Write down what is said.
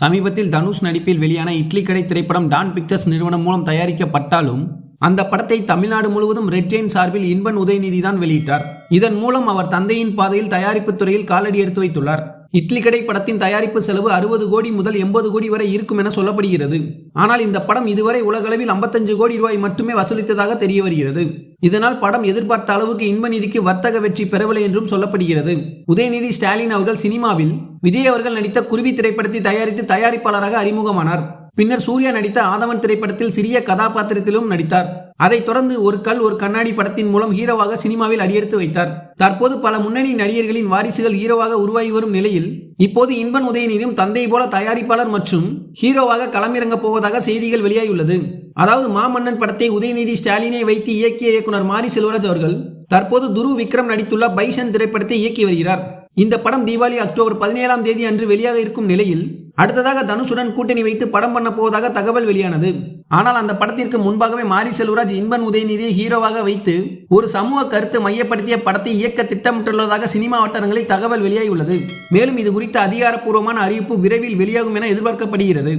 சமீபத்தில் தனுஷ் நடிப்பில் வெளியான இட்லி கடை திரைப்படம் டான் பிக்சர்ஸ் நிறுவனம் மூலம் தயாரிக்கப்பட்டாலும் அந்த படத்தை தமிழ்நாடு முழுவதும் ரெட்ரெயின் சார்பில் இன்பன் உதயநிதி தான் வெளியிட்டார். இதன் மூலம் அவர் தந்தையின் பாதையில் தயாரிப்பு துறையில் காலடி எடுத்து வைத்துள்ளார். இட்லி கடை படத்தின் தயாரிப்பு செலவு அறுபது கோடி முதல் எண்பது கோடி வரை இருக்கும் என சொல்லப்படுகிறது. ஆனால் இந்த படம் இதுவரை உலகளவில் 55 கோடி ரூபாய் மட்டுமே வசூலித்ததாக தெரிய வருகிறது. இதனால் படம் எதிர்பார்த்த அளவுக்கு இன்ப நிதிக்கு வர்த்தக வெற்றி பெறவில்லை என்றும் சொல்லப்படுகிறது. உதயநிதி ஸ்டாலின் அவர்கள் சினிமாவில் விஜய் அவர்கள் நடித்த குருவி திரைப்படத்தை தயாரித்து தயாரிப்பாளராக அறிமுகமானார். பின்னர் சூர்யா நடித்த ஆதவன் திரைப்படத்தில் சிறிய கதாபாத்திரத்திலும் நடித்தார். அதைத் தொடர்ந்து ஒரு கல் ஒரு கண்ணாடி படத்தின் மூலம் ஹீரோவாக சினிமாவில் அடியெடுத்து வைத்தார். தற்போது பல முன்னணி நடிகர்களின் வாரிசுகள் ஹீரோவாக உருவாகி வரும் நிலையில் இப்போது இன்பன் உதயநிதியும் தந்தை போல தயாரிப்பாளர் மற்றும் ஹீரோவாக களமிறங்கப் போவதாக செய்திகள் வெளியாகியுள்ளது. அதாவது மாமன்னன் படத்தை உதயநிதி ஸ்டாலினை வைத்து இயக்கிய இயக்குனர் மாரி செல்வராஜ் அவர்கள் தற்போது துரு விக்ரம் நடித்துள்ள பைசன் திரைப்படத்தை இயக்கி வருகிறார். இந்த படம் தீபாவளி அக்டோபர் பதினேழாம் தேதி அன்று வெளியாக இருக்கும் நிலையில் அடுத்ததாக தனுஷுடன் கூட்டணி வைத்து படம் பண்ண போவதாக தகவல் வெளியானது. ஆனால் அந்த படத்திற்கு முன்பாகவே மாரி செல்வராஜ் இன்பன் உதயநிதியை ஹீரோவாக வைத்து ஒரு சமூக கருத்து மையப்படுத்திய படத்தை இயக்க திட்டமிட்டுள்ளதாக சினிமா வட்டாரங்களில் தகவல் வெளியாகியுள்ளது. மேலும் இது குறித்த அதிகாரப்பூர்வமான அறிவிப்பு விரைவில் வெளியாகும் என எதிர்பார்க்கப்படுகிறது.